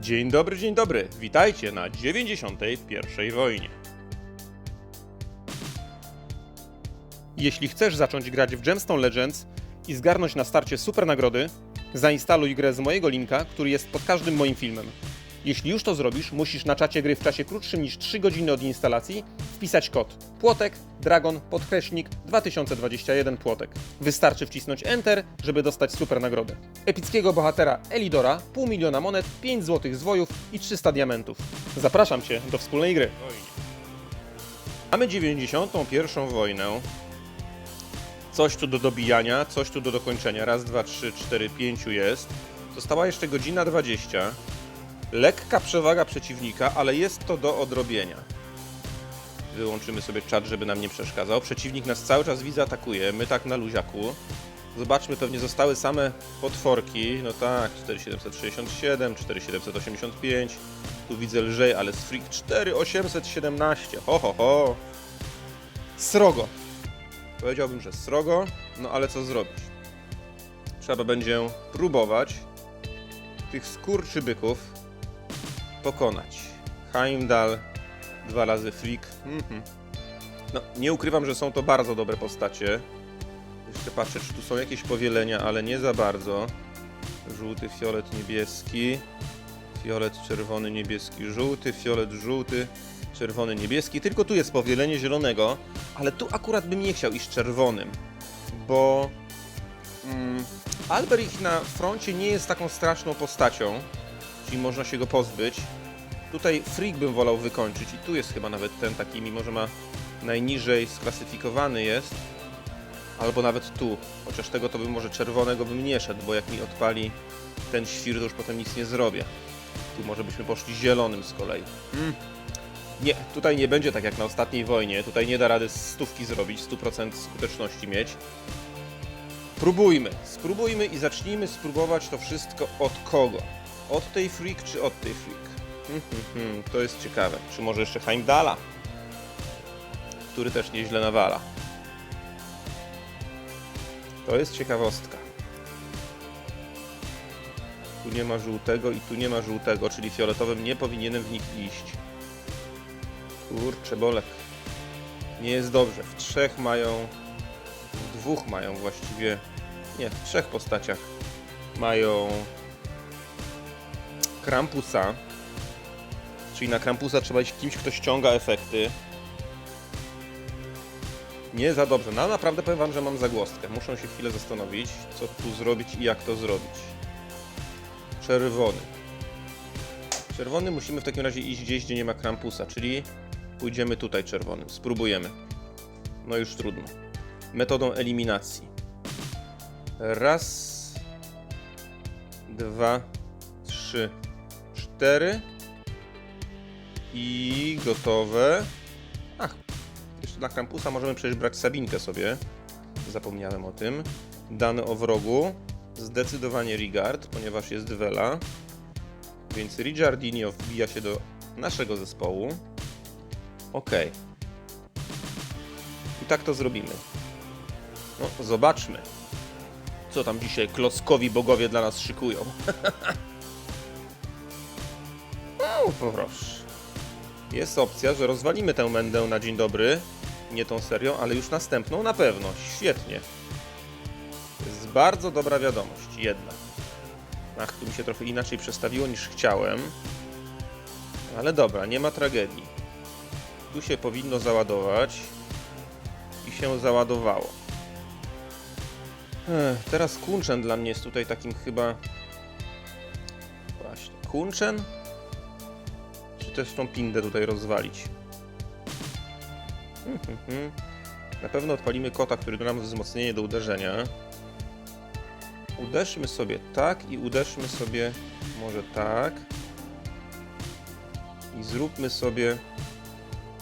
Dzień dobry, dzień dobry. Witajcie na 91. wojnie. Jeśli chcesz zacząć grać w Gemstone Legends i zgarnąć na starcie super nagrody, zainstaluj grę z mojego linka, który jest pod każdym moim filmem. Jeśli już to zrobisz, musisz na czacie gry w czasie krótszym niż 3 godziny od instalacji wpisać kod płotek dragon podkreśnik 2021 płotek. Wystarczy wcisnąć Enter, żeby dostać super nagrodę. Epickiego bohatera Elidora, pół miliona monet, 5 złotych zwojów i 300 diamentów. Zapraszam Cię do wspólnej gry. Mamy 91. wojnę. Coś tu do dobijania, coś tu do dokończenia. Raz, dwa, trzy, cztery, pięciu jest. Została jeszcze godzina 20. Lekka przewaga przeciwnika, ale jest to do odrobienia. Wyłączymy sobie czat, żeby nam nie przeszkadzał. Przeciwnik nas cały czas widzi, atakuje. My tak na luziaku. Zobaczmy, pewnie zostały same potworki. No tak, 4767, 4785. Tu widzę lżej, ale z Freak 4817. Ho, ho, ho. Srogo. Powiedziałbym, że srogo, no ale co zrobić? Trzeba będzie próbować tych skurczybyków pokonać. Heimdall, dwa razy Freak. Mhm. No, nie ukrywam, że są to bardzo dobre postacie. Jeszcze patrzę, czy tu są jakieś powielenia, ale nie za bardzo. Żółty, fiolet, niebieski. Fiolet, czerwony, niebieski, żółty, fiolet, żółty, czerwony, niebieski. Tylko tu jest powielenie zielonego, ale tu akurat bym nie chciał iść czerwonym, bo mm, Alberich na froncie nie jest taką straszną postacią, czyli można się go pozbyć. Tutaj Freak bym wolał wykończyć i tu jest chyba nawet ten taki, mimo że ma najniżej sklasyfikowany jest, albo nawet tu, chociaż tego to bym może czerwonego bym nie szedł, bo jak mi odpali ten świr, to już potem nic nie zrobię. Tu może byśmy poszli zielonym z kolei. Mm. Nie, tutaj nie będzie tak jak na ostatniej wojnie. Tutaj nie da rady stówki zrobić, 100% skuteczności mieć. Próbujmy, spróbujmy i zacznijmy spróbować to wszystko od kogo? Od tej freak czy od tej freak? Hmm, hmm, hmm, to jest ciekawe. Czy może jeszcze Heimdala? Który też nieźle nawala. To jest ciekawostka. Tu nie ma żółtego i tu nie ma żółtego, czyli fioletowym nie powinienem w nich iść. Kurczę, bolek. Nie jest dobrze. W trzech mają. W dwóch mają właściwie. Nie, w trzech postaciach mają. Krampusa. Czyli na Krampusa trzeba iść kimś, kto ściąga efekty. Nie za dobrze. No naprawdę powiem wam, że mam zagłostkę. Muszę się chwilę zastanowić, co tu zrobić i jak to zrobić. Czerwony. Czerwony musimy w takim razie iść gdzieś, gdzie nie ma Krampusa, czyli pójdziemy tutaj czerwonym. Spróbujemy. No już trudno. Metodą eliminacji. Raz, dwa, trzy, cztery. I gotowe. Ach, jeszcze dla Krampusa możemy przecież brać Sabinkę sobie. Zapomniałem o tym. Dane o wrogu. Zdecydowanie Rigard, ponieważ jest Vela. Więc Rigardinio wbija się do naszego zespołu. Ok. I tak to zrobimy. No, zobaczmy, co tam dzisiaj klockowi bogowie dla nas szykują. proszę. Jest opcja, że rozwalimy tę mędę na dzień dobry. Nie tą serią, ale już następną na pewno. Świetnie. To jest bardzo dobra wiadomość, jedna. Ach, tu mi się trochę inaczej przestawiło niż chciałem. Ale dobra, nie ma tragedii. Tu się powinno załadować. I się załadowało. Ech, teraz Kunczen dla mnie jest tutaj takim chyba... Właśnie, Kunczen? Też tą pindę tutaj rozwalić? Na pewno odpalimy kota, który da nam wzmocnienie do uderzenia. Uderzmy sobie tak i uderzmy sobie może tak. I zróbmy sobie...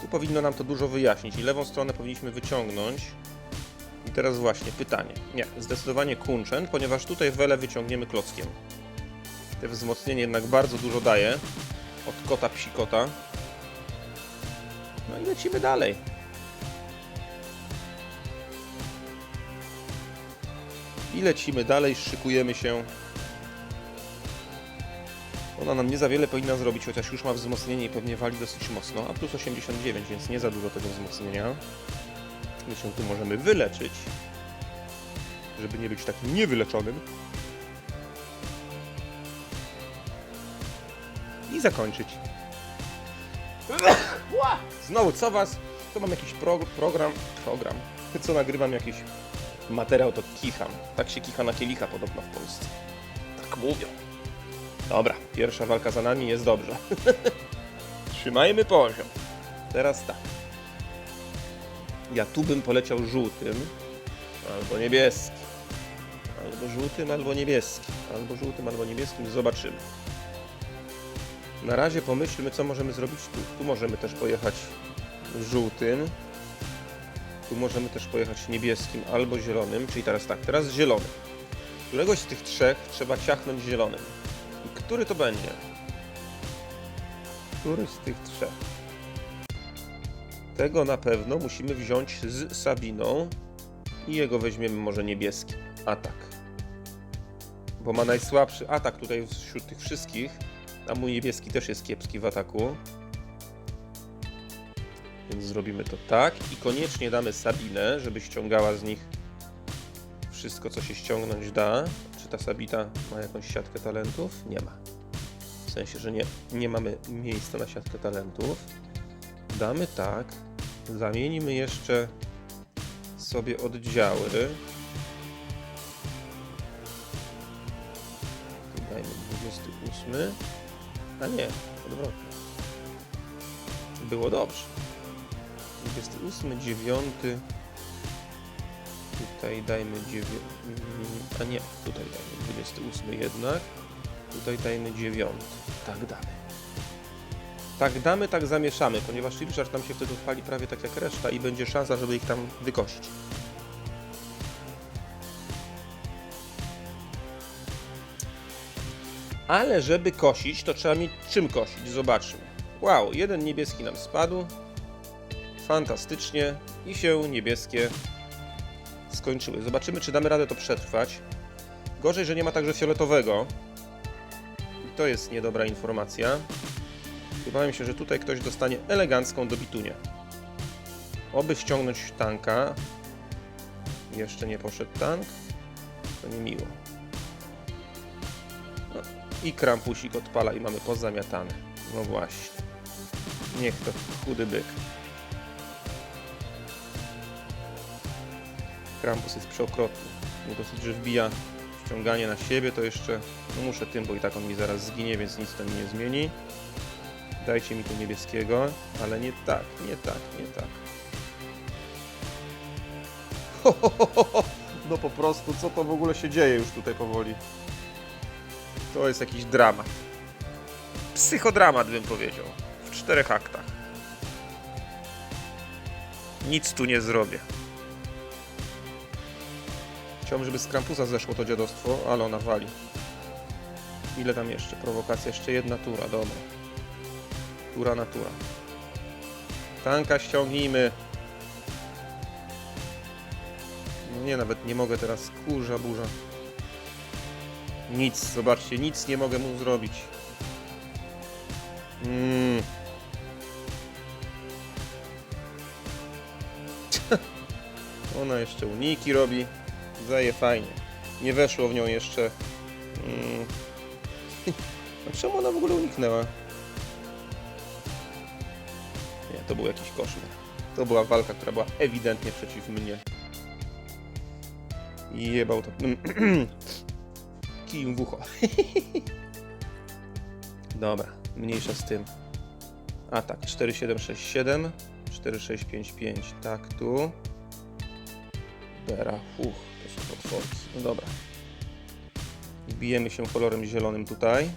Tu powinno nam to dużo wyjaśnić. I lewą stronę powinniśmy wyciągnąć. I teraz właśnie pytanie. Nie, zdecydowanie Kunczen, ponieważ tutaj Welę wyciągniemy klockiem. Te wzmocnienie jednak bardzo dużo daje. Od kota psikota. No i lecimy dalej. I lecimy dalej, szykujemy się Ona nam nie za wiele powinna zrobić, chociaż już ma wzmocnienie i pewnie wali dosyć mocno, a plus 89, więc nie za dużo tego wzmocnienia. My się tu możemy wyleczyć, żeby nie być takim niewyleczonym. I zakończyć. Znowu, co was? To mam jakiś pro, program, program, co nagrywam jakiś materiał, to kicham. Tak się kicha na kielicha podobno w Polsce. Tak mówią. Dobra, pierwsza walka za nami, jest dobrze. Trzymajmy poziom. Teraz tak. Ja tu bym poleciał żółtym, albo niebieskim. Albo żółtym, albo niebieskim. Albo żółtym, albo niebieskim. Zobaczymy. Na razie pomyślmy, co możemy zrobić tu. Tu możemy też pojechać żółtym. Tu możemy też pojechać niebieskim albo zielonym. Czyli teraz tak, teraz zielony. Któregoś z tych trzech trzeba ciachnąć zielonym. I który to będzie? Który z tych trzech? Tego na pewno musimy wziąć z Sabiną i jego weźmiemy może niebieski. Atak. Bo ma najsłabszy atak tutaj wśród tych wszystkich. A mój niebieski też jest kiepski w ataku. Więc zrobimy to tak. I koniecznie damy Sabinę, żeby ściągała z nich wszystko, co się ściągnąć da. Czy ta Sabita ma jakąś siatkę talentów? Nie ma. W sensie, że nie, nie mamy miejsca na siatkę talentów. Damy tak. Zamienimy jeszcze sobie oddziały. Tu dajmy 28. A nie, odwrotnie. Było dobrze. 28, 9. Tutaj dajmy 9. A nie, tutaj dajmy 28 jednak. Tutaj dajmy 9. Tak damy. Tak damy, tak zamieszamy, ponieważ Chipshard nam się wtedy odpali prawie tak jak reszta i będzie szansa, żeby ich tam wykosić. Ale żeby kosić, to trzeba mieć czym kosić. Zobaczmy. Wow, jeden niebieski nam spadł. Fantastycznie. I się niebieskie skończyły. Zobaczymy, czy damy radę to przetrwać. Gorzej, że nie ma także fioletowego. I to jest niedobra informacja. Wydaje mi się, że tutaj ktoś dostanie elegancką dobitunię. Oby ściągnąć tanka. Jeszcze nie poszedł tank. To nie miło. I krampusik odpala i mamy pozamiatane. No właśnie. Niech to chudy byk. Krampus jest przeokrotny. Nie dosyć, że wbija ściąganie na siebie, to jeszcze no muszę tym, bo i tak on mi zaraz zginie, więc nic to mi nie zmieni. Dajcie mi tu niebieskiego, ale nie tak, nie tak, nie tak. Ho, ho, ho, ho. No po prostu, co to w ogóle się dzieje już tutaj powoli? To jest jakiś dramat. Psychodramat bym powiedział. W czterech aktach. Nic tu nie zrobię. Chciałbym, żeby z Krampusa zeszło to dziadostwo, ale ona wali. Ile tam jeszcze? Prowokacja, jeszcze jedna tura, dobra. Tura natura. Tanka ściągnijmy. No nie, nawet nie mogę teraz. Kurza, burza. Nic, zobaczcie, nic nie mogę mu zrobić. Mm. Ona jeszcze uniki robi. Zaje fajnie. Nie weszło w nią jeszcze. Mm. A czemu ona w ogóle uniknęła? Nie, to był jakiś koszmar. To była walka, która była ewidentnie przeciw mnie. Jebał to. Kijem w ucho. Dobra, mniejsza z tym. A tak, 4767, 4655, tak tu. Bera, uch, to są potworki. No dobra. Wbijemy się kolorem zielonym tutaj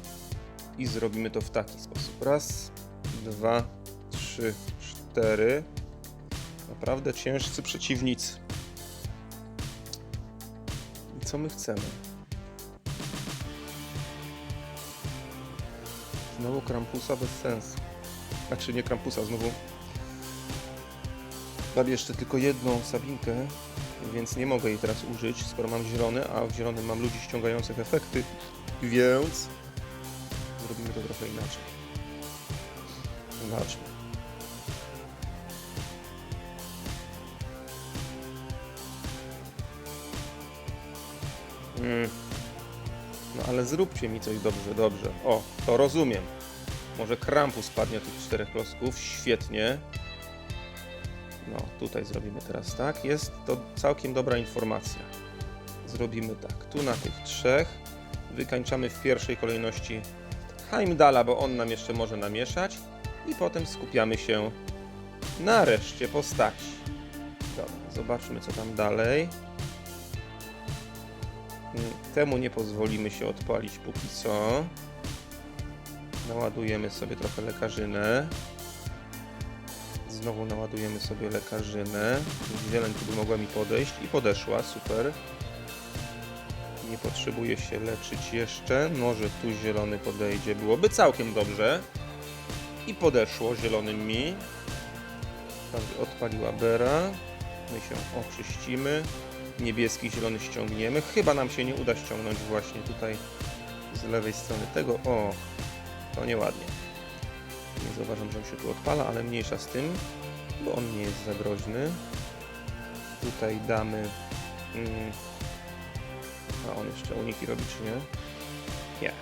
i zrobimy to w taki sposób. Raz, dwa, trzy, cztery. Naprawdę ciężcy przeciwnicy. I co my chcemy? Znowu Krampusa bez sensu. Znaczy nie Krampusa, znowu mam jeszcze tylko jedną Sabinkę, więc nie mogę jej teraz użyć, skoro mam zielony, a w zielonym mam ludzi ściągających efekty, więc zrobimy to trochę inaczej. Zobaczmy. Mm. Ale zróbcie mi coś dobrze, dobrze. O, to rozumiem. Może krampu spadnie tych czterech klocków. Świetnie. No, tutaj zrobimy teraz tak. Jest to całkiem dobra informacja. Zrobimy tak. Tu na tych trzech wykańczamy w pierwszej kolejności Heimdala, bo on nam jeszcze może namieszać. I potem skupiamy się na reszcie postaci. Dobra, zobaczmy co tam dalej. Temu nie pozwolimy się odpalić póki co. Naładujemy sobie trochę lekarzynę. Znowu naładujemy sobie lekarzynę. Zieleń tu by mogła mi podejść i podeszła, super. Nie potrzebuje się leczyć jeszcze. Może tu zielony podejdzie. Byłoby całkiem dobrze. I podeszło zielonym mi. Prawie odpaliła Bera. My się oczyścimy. Niebieski, zielony ściągniemy. Chyba nam się nie uda ściągnąć właśnie tutaj z lewej strony tego. O, to nieładnie. Nie zauważam, że on się tu odpala, ale mniejsza z tym, bo on nie jest za groźny. Tutaj damy... Mm, a on jeszcze uniki robi, czy nie? Nie.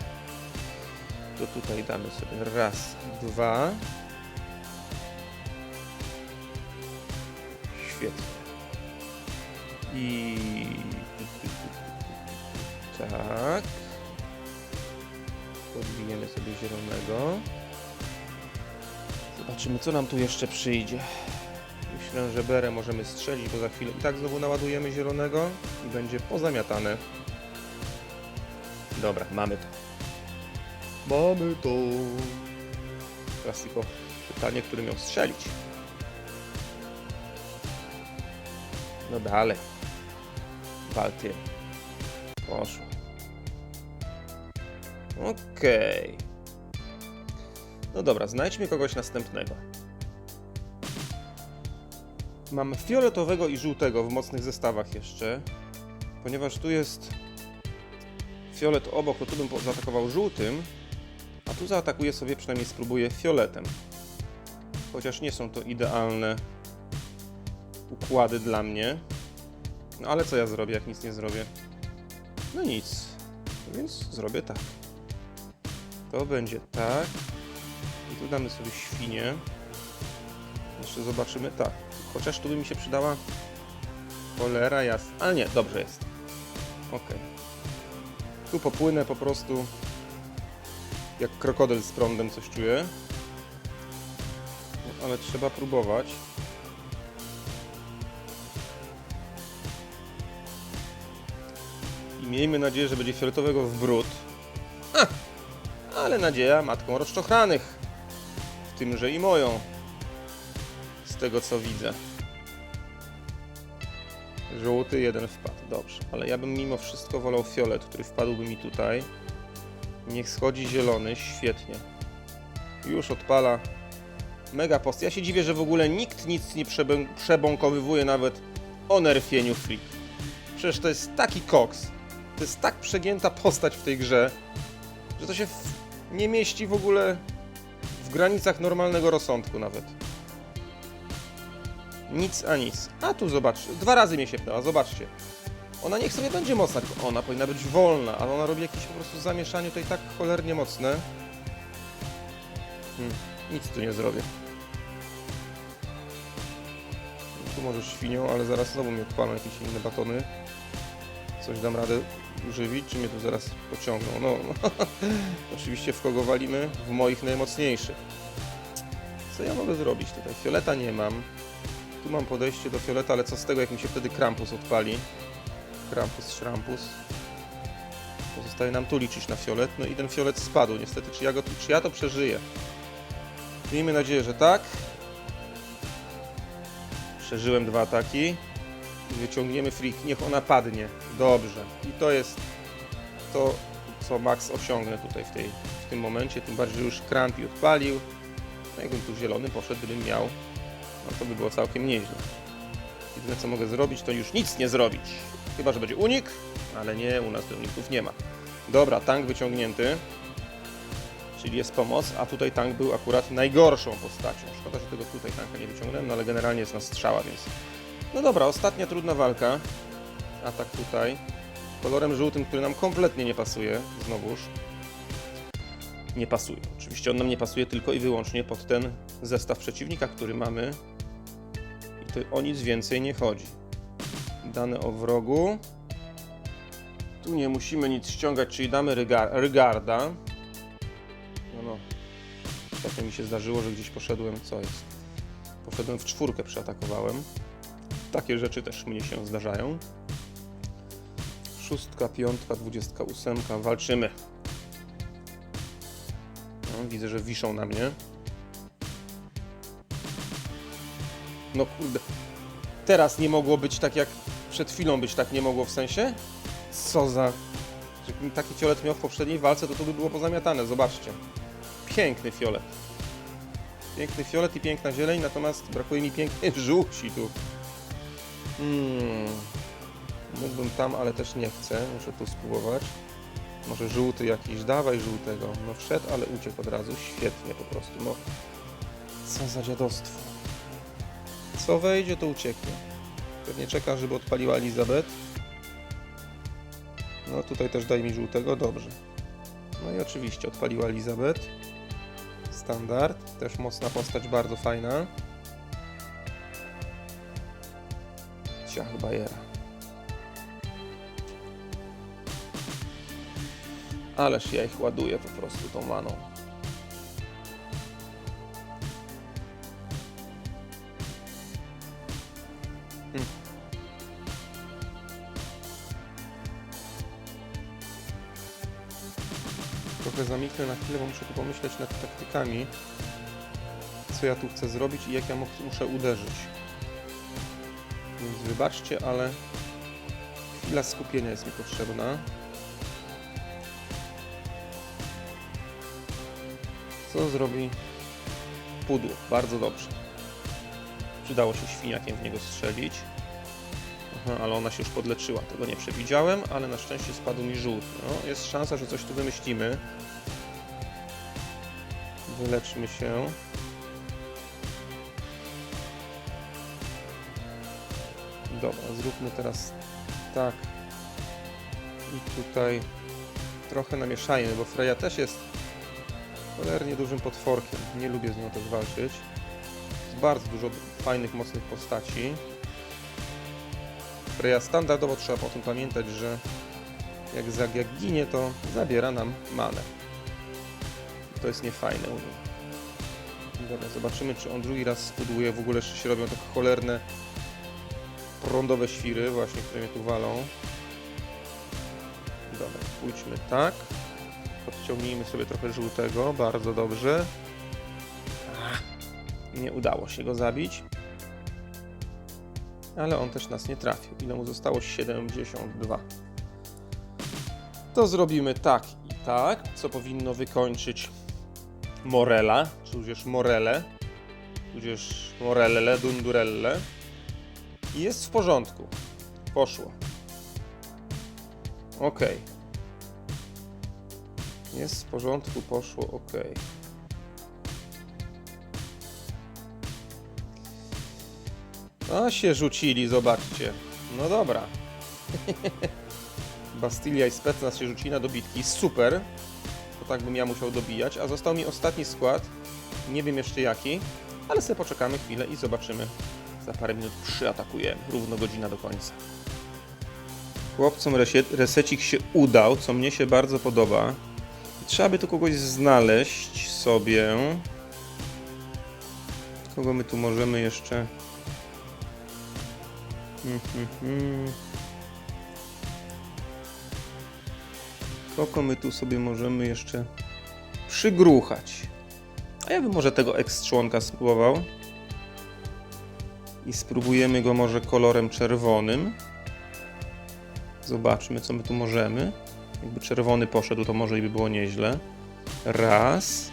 To tutaj damy sobie raz, dwa. Świetnie. I... Tak. Podbijemy sobie zielonego. Zobaczymy, co nam tu jeszcze przyjdzie. Myślę, że berę możemy strzelić, bo za chwilę i tak znowu naładujemy zielonego i będzie pozamiatane. Dobra, mamy to. Mamy to. Teraz tylko pytanie, który miał strzelić. No dalej. Baltier. Poszło. Okej. No dobra, znajdźmy kogoś następnego. Mam fioletowego i żółtego w mocnych zestawach jeszcze. Ponieważ tu jest fiolet obok, to tu bym zaatakował żółtym, a tu zaatakuję sobie, przynajmniej spróbuję fioletem. Chociaż nie są to idealne układy dla mnie. No ale co ja zrobię, jak nic nie zrobię? No nic. Więc zrobię tak. To będzie tak. I tu damy sobie świnię. Jeszcze zobaczymy. Tak. Chociaż tu by mi się przydała cholera jasna. Ale nie, dobrze jest. Ok. Tu popłynę po prostu jak krokodyl z prądem coś czuję. No, ale trzeba próbować. Miejmy nadzieję, że będzie fioletowego w brud. Ha! Ale nadzieja matką rozczochranych. W tymże i moją. Z tego co widzę. Żółty jeden wpadł, dobrze. Ale ja bym mimo wszystko wolał fiolet, który wpadłby mi tutaj. Niech schodzi zielony, świetnie. Już odpala. Mega post. Ja się dziwię, że w ogóle nikt nic nie przebąkowywuje nawet o nerfieniu Freak. Przecież to jest taki koks. To jest tak przegięta postać w tej grze, że to się nie mieści w ogóle w granicach normalnego rozsądku nawet. Nic a nic. A tu zobacz, dwa razy mnie się pnęła, zobaczcie. Ona niech sobie będzie mocna, tylko ona powinna być wolna, ale ona robi jakieś po prostu zamieszanie tutaj tak cholernie mocne. Hmm, nic tu nie zrobię. Tu może świnią, ale zaraz znowu mi odpalą jakieś inne batony. Coś dam radę używić, czy mnie tu zaraz pociągną? No, oczywiście w kogo walimy? W moich najmocniejszych. Co ja mogę zrobić tutaj? Fioleta nie mam. Tu mam podejście do fioleta, ale co z tego, jak mi się wtedy krampus odpali? Krampus, szrampus. Pozostaje nam tu liczyć na fiolet. No i ten fiolet spadł. Niestety, czy ja, go, czy ja to przeżyję? Miejmy nadzieję, że tak. Przeżyłem dwa ataki. Wyciągniemy freak. Niech ona padnie. Dobrze. I to jest to, co Max osiągnę tutaj w, tej, w tym momencie. Tym bardziej, że już krampi odpalił. No jakbym tu zielony poszedł, gdybym miał, no to by było całkiem nieźle. Jedyne co mogę zrobić, to już nic nie zrobić. Chyba, że będzie unik, ale nie, u nas tych uników nie ma. Dobra, tank wyciągnięty. czyli jest pomoc, a tutaj tank był akurat najgorszą postacią. Szkoda, że tego tutaj tanka nie wyciągnąłem, no ale generalnie jest na strzała, więc... No dobra, ostatnia trudna walka. Atak tutaj. Kolorem żółtym, który nam kompletnie nie pasuje, znowuż. Nie pasuje. Oczywiście on nam nie pasuje tylko i wyłącznie pod ten zestaw przeciwnika, który mamy. I to o nic więcej nie chodzi. Dane o wrogu. Tu nie musimy nic ściągać, czyli damy ryga- rygarda. No no. Ostatnio mi się zdarzyło, że gdzieś poszedłem, co jest? Poszedłem w czwórkę, przeatakowałem. Takie rzeczy też mnie się zdarzają. Szóstka, piątka, dwudziestka ósemka, walczymy. No, widzę, że wiszą na mnie. No kurde. Teraz nie mogło być tak jak przed chwilą być tak nie mogło w sensie? Co za... Jakbym taki fiolet miał w poprzedniej walce, to to by było pozamiatane, zobaczcie. Piękny fiolet. Piękny fiolet i piękna zieleń, natomiast brakuje mi pięknej żółci tu. Hmm. Mógłbym tam, ale też nie chcę. Muszę tu spróbować. Może żółty jakiś, dawaj żółtego. No wszedł, ale uciekł od razu. Świetnie po prostu. No. Co za dziadostwo. Co wejdzie, to ucieknie. Pewnie czeka, żeby odpaliła Elizabeth. No tutaj też daj mi żółtego, dobrze. No i oczywiście odpaliła Elizabeth. Standard. Też mocna postać, bardzo fajna. Ciach bajera. Ależ ja ich ładuję po prostu tą maną. Hmm. Trochę zamiknę na chwilę, bo muszę tu pomyśleć nad taktykami. Co ja tu chcę zrobić i jak ja muszę uderzyć. Wybaczcie, ale chwila skupienia jest mi potrzebna. Co zrobi pudło? Bardzo dobrze. Przydało się świniakiem w niego strzelić. Aha, ale ona się już podleczyła. Tego nie przewidziałem, ale na szczęście spadł mi żółty. No, jest szansa, że coś tu wymyślimy. Wyleczmy się. Dobra, zróbmy teraz tak. I tutaj trochę namieszajmy, bo Freya też jest cholernie dużym potworkiem. Nie lubię z nią też walczyć. Jest bardzo dużo fajnych, mocnych postaci. Freya standardowo trzeba o tym pamiętać, że jak, za- jak ginie, to zabiera nam manę. To jest niefajne u niej. Dobra, zobaczymy, czy on drugi raz spuduje. W ogóle czy się robią tak cholerne prądowe świry właśnie, które mnie tu walą. Dobra, pójdźmy tak. Podciągnijmy sobie trochę żółtego, bardzo dobrze. Ach, Nie udało się go zabić. Ale on też nas nie trafił. Ile mu zostało? 72. To zrobimy tak i tak, co powinno wykończyć Morela, tudzież Morele, tudzież Morelle, Dundurelle. Jest w porządku. Poszło. Ok. Jest w porządku, poszło ok. A się rzucili, zobaczcie. No dobra. Bastylia i Specnaz się rzucili na dobitki. Super. To tak bym ja musiał dobijać. A został mi ostatni skład. Nie wiem jeszcze jaki. Ale sobie poczekamy chwilę i zobaczymy. Za parę minut przyatakujemy. Równo godzina do końca. Chłopcom resecik się udał, co mnie się bardzo podoba. Trzeba by tu kogoś znaleźć sobie. Kogo my tu możemy jeszcze... Hmm, hmm, hmm. Kogo my tu sobie możemy jeszcze przygruchać? A ja bym może tego ex-członka spróbował. I spróbujemy go może kolorem czerwonym. Zobaczmy, co my tu możemy. Jakby czerwony poszedł, to może i by było nieźle. Raz.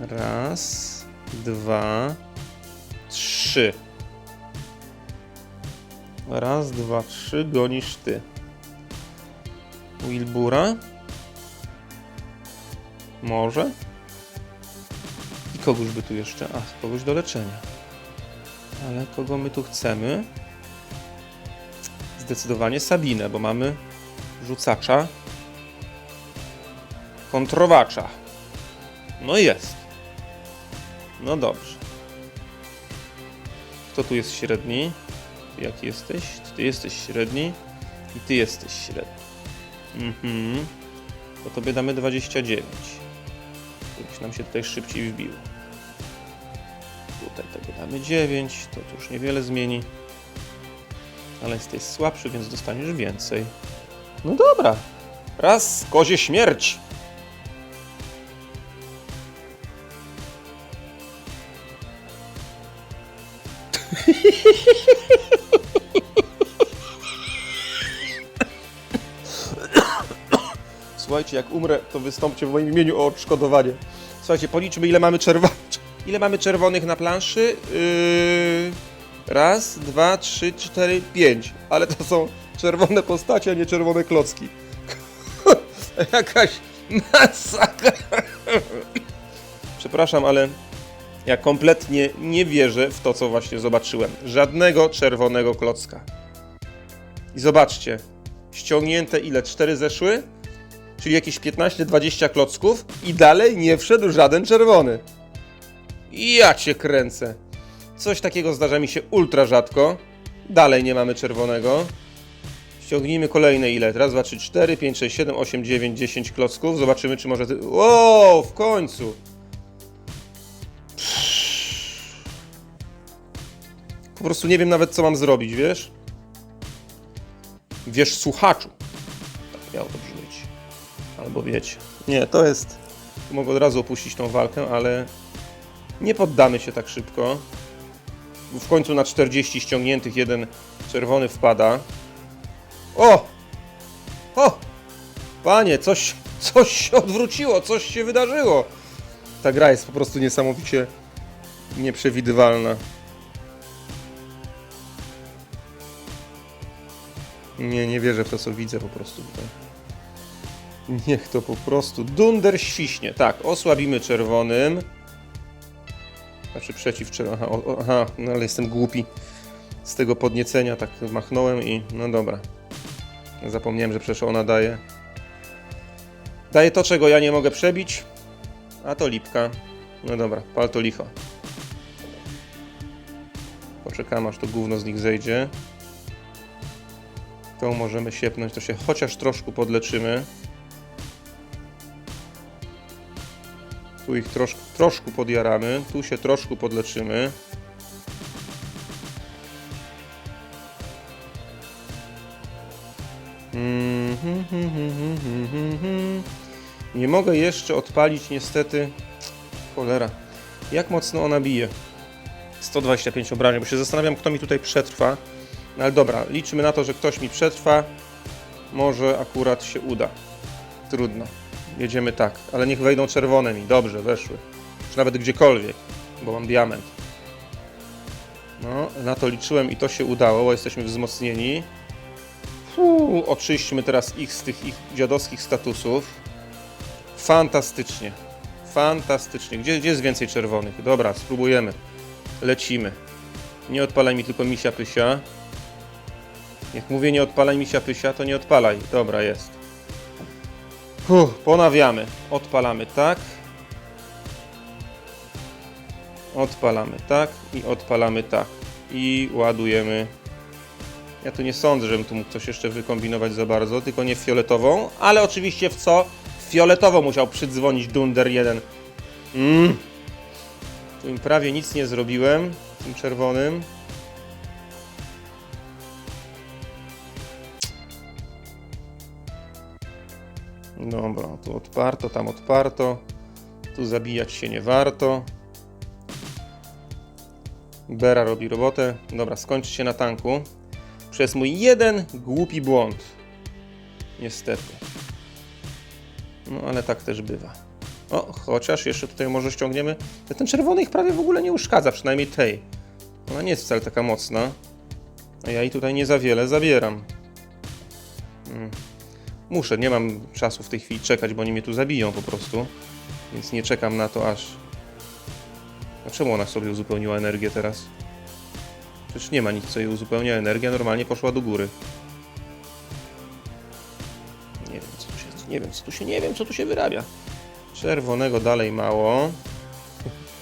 Raz. Dwa. Trzy. Raz, dwa, trzy. Gonisz ty. Wilbura. Może? I kogoś by tu jeszcze? Ach, kogoś do leczenia. Ale kogo my tu chcemy? Zdecydowanie Sabinę, bo mamy rzucacza, kontrowacza. No jest. No dobrze. Kto tu jest średni? Ty jaki jesteś? Ty jesteś średni i ty jesteś średni. Mhm. To tobie damy 29. Żebyś nam się tutaj szybciej wbił. Tutaj tobie damy 9, to, to już niewiele zmieni. Ale jesteś słabszy, więc dostaniesz więcej. No dobra. Raz kozie śmierć. Słuchajcie, jak umrę, to wystąpcie w moim imieniu o odszkodowanie. Słuchajcie, policzmy ile mamy czerwonych. Ile mamy czerwonych na planszy? Yy... Raz, dwa, trzy, cztery, pięć. Ale to są czerwone postacie, a nie czerwone klocki. Jakaś masakra. Przepraszam, ale ja kompletnie nie wierzę w to, co właśnie zobaczyłem. Żadnego czerwonego klocka. I zobaczcie, ściągnięte ile? Cztery zeszły? Czyli jakieś 15-20 klocków i dalej nie wszedł żaden czerwony. Ja cię kręcę. Coś takiego zdarza mi się ultra rzadko. Dalej nie mamy czerwonego. Ściągnijmy kolejne ile? Raz, dwa, trzy, cztery, pięć, sześć, siedem, osiem, dziewięć, dziesięć klocków. Zobaczymy, czy może... Ty... Wow, w końcu! Po prostu nie wiem nawet, co mam zrobić, wiesz? Wiesz, słuchaczu. Tak miało to brzmieć. Albo wiecie. Nie, to jest... Mogę od razu opuścić tą walkę, ale nie poddamy się tak szybko. W końcu na 40 ściągniętych jeden czerwony wpada. O! O! Panie, coś, coś się odwróciło, coś się wydarzyło. Ta gra jest po prostu niesamowicie nieprzewidywalna. Nie, nie wierzę w to, co widzę po prostu tutaj. Niech to po prostu dunder świśnie. Tak, osłabimy czerwonym. Znaczy przeciw czerwonym. Aha, o- aha, no ale jestem głupi. Z tego podniecenia tak machnąłem i no dobra. Zapomniałem, że przecież ona daje. Daje to, czego ja nie mogę przebić. A to lipka. No dobra, pal to licho. Poczekam, aż to gówno z nich zejdzie. To możemy siepnąć, to się chociaż troszkę podleczymy. Tu ich trosz, troszkę podjaramy, tu się troszkę podleczymy. Nie mogę jeszcze odpalić niestety. Cholera. Jak mocno ona bije? 125 obrażeń, bo się zastanawiam, kto mi tutaj przetrwa. No ale dobra, liczymy na to, że ktoś mi przetrwa. Może akurat się uda. Trudno. Jedziemy tak, ale niech wejdą czerwone mi. Dobrze, weszły. Czy nawet gdziekolwiek, bo mam diament. No, na to liczyłem i to się udało, bo jesteśmy wzmocnieni. Fuu, oczyśćmy teraz ich z tych ich dziadowskich statusów. Fantastycznie. Fantastycznie. Gdzie, gdzie jest więcej czerwonych? Dobra, spróbujemy. Lecimy. Nie odpalaj mi tylko misia pysia. Jak mówię nie odpalaj misia pysia, to nie odpalaj. Dobra, jest. Ponawiamy. Odpalamy tak. Odpalamy tak i odpalamy tak. I ładujemy. Ja tu nie sądzę, żebym tu mógł coś jeszcze wykombinować za bardzo, tylko nie fioletową, ale oczywiście w co? W fioletową musiał przydzwonić Dunder 1. Mm. Tu im prawie nic nie zrobiłem, tym czerwonym. Dobra, tu odparto, tam odparto. Tu zabijać się nie warto. Bera robi robotę. Dobra, skończy się na tanku. Przez mój jeden głupi błąd. Niestety. No ale tak też bywa. O, chociaż jeszcze tutaj może ściągniemy. Ten czerwony ich prawie w ogóle nie uszkadza, przynajmniej tej. Ona nie jest wcale taka mocna. A ja jej tutaj nie za wiele zabieram. Muszę, nie mam czasu w tej chwili czekać, bo oni mnie tu zabiją po prostu. Więc nie czekam na to aż... A czemu ona sobie uzupełniła energię teraz? Przecież nie ma nic, co jej uzupełnia energię, normalnie poszła do góry. Nie wiem, co tu się, nie wiem, co tu się, nie wiem, co tu się wyrabia. Czerwonego dalej mało.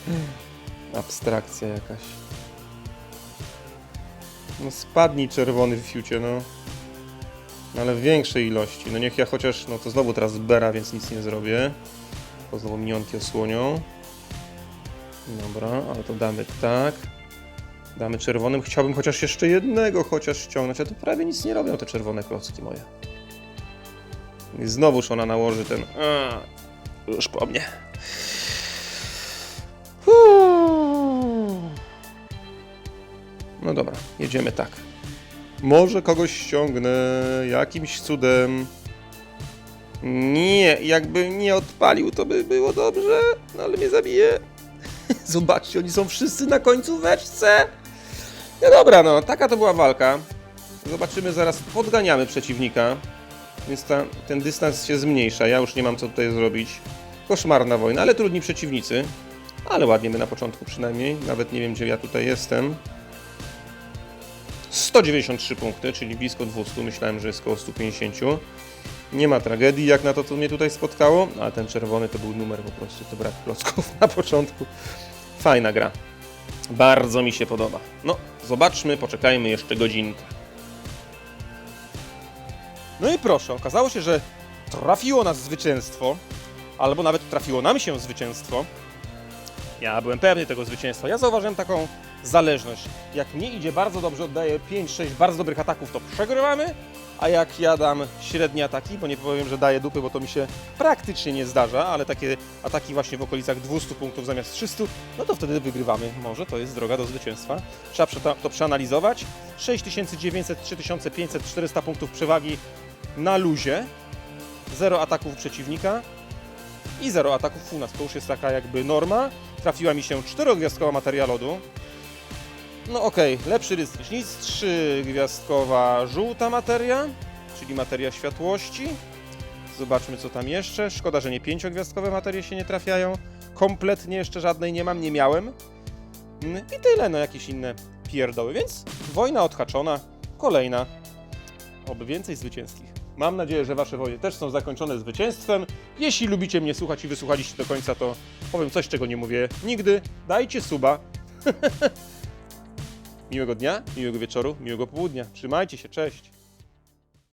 Abstrakcja jakaś. No spadnij czerwony w fiucie, no. Ale w większej ilości. No niech ja chociaż, no to znowu teraz bera, więc nic nie zrobię. Bo znowu minionki osłonią. Dobra, ale to damy tak. Damy czerwonym. Chciałbym chociaż jeszcze jednego chociaż ściągnąć, a to prawie nic nie robią te czerwone klocki moje. I znowuż ona nałoży ten... A, już po mnie. Uuu. No dobra, jedziemy tak. Może kogoś ściągnę jakimś cudem. Nie, jakby nie odpalił, to by było dobrze, no ale mnie zabije. Zobaczcie, oni są wszyscy na końcóweczce. No dobra, no, taka to była walka. Zobaczymy, zaraz podganiamy przeciwnika. Więc ta, ten dystans się zmniejsza. Ja już nie mam co tutaj zrobić. Koszmarna wojna, ale trudni przeciwnicy. Ale ładnie my na początku przynajmniej. Nawet nie wiem, gdzie ja tutaj jestem. 193 punkty, czyli blisko 200. Myślałem, że jest około 150. Nie ma tragedii, jak na to, co mnie tutaj spotkało. A ten czerwony to był numer po prostu. To brak klocków na początku. Fajna gra. Bardzo mi się podoba. No, zobaczmy, poczekajmy jeszcze godzinkę. No i proszę, okazało się, że trafiło nas zwycięstwo, albo nawet trafiło nam się zwycięstwo. Ja byłem pewny tego zwycięstwa. Ja zauważyłem taką zależność. Jak mnie idzie bardzo dobrze, oddaję 5-6 bardzo dobrych ataków, to przegrywamy, a jak ja dam średnie ataki, bo nie powiem, że daję dupy, bo to mi się praktycznie nie zdarza, ale takie ataki właśnie w okolicach 200 punktów zamiast 300, no to wtedy wygrywamy. Może to jest droga do zwycięstwa. Trzeba to przeanalizować. 6900, 3500, 400 punktów przewagi na luzie. Zero ataków przeciwnika i zero ataków u nas. To już jest taka jakby norma. Trafiła mi się czterogwiazdkowa materia lodu. No okej, lepszy rys niż trzygwiazdkowa żółta materia, czyli materia światłości. Zobaczmy co tam jeszcze. Szkoda, że nie pięciogwiazdkowe materie się nie trafiają. Kompletnie jeszcze żadnej nie mam, nie miałem. Mm, I tyle, no jakieś inne pierdoły. Więc wojna odhaczona. Kolejna. Oby więcej zwycięskich. Mam nadzieję, że wasze wojny też są zakończone zwycięstwem. Jeśli lubicie mnie słuchać i wysłuchaliście do końca, to powiem coś, czego nie mówię nigdy. Dajcie suba. Miłego dnia, miłego wieczoru, miłego południa. Trzymajcie się, cześć.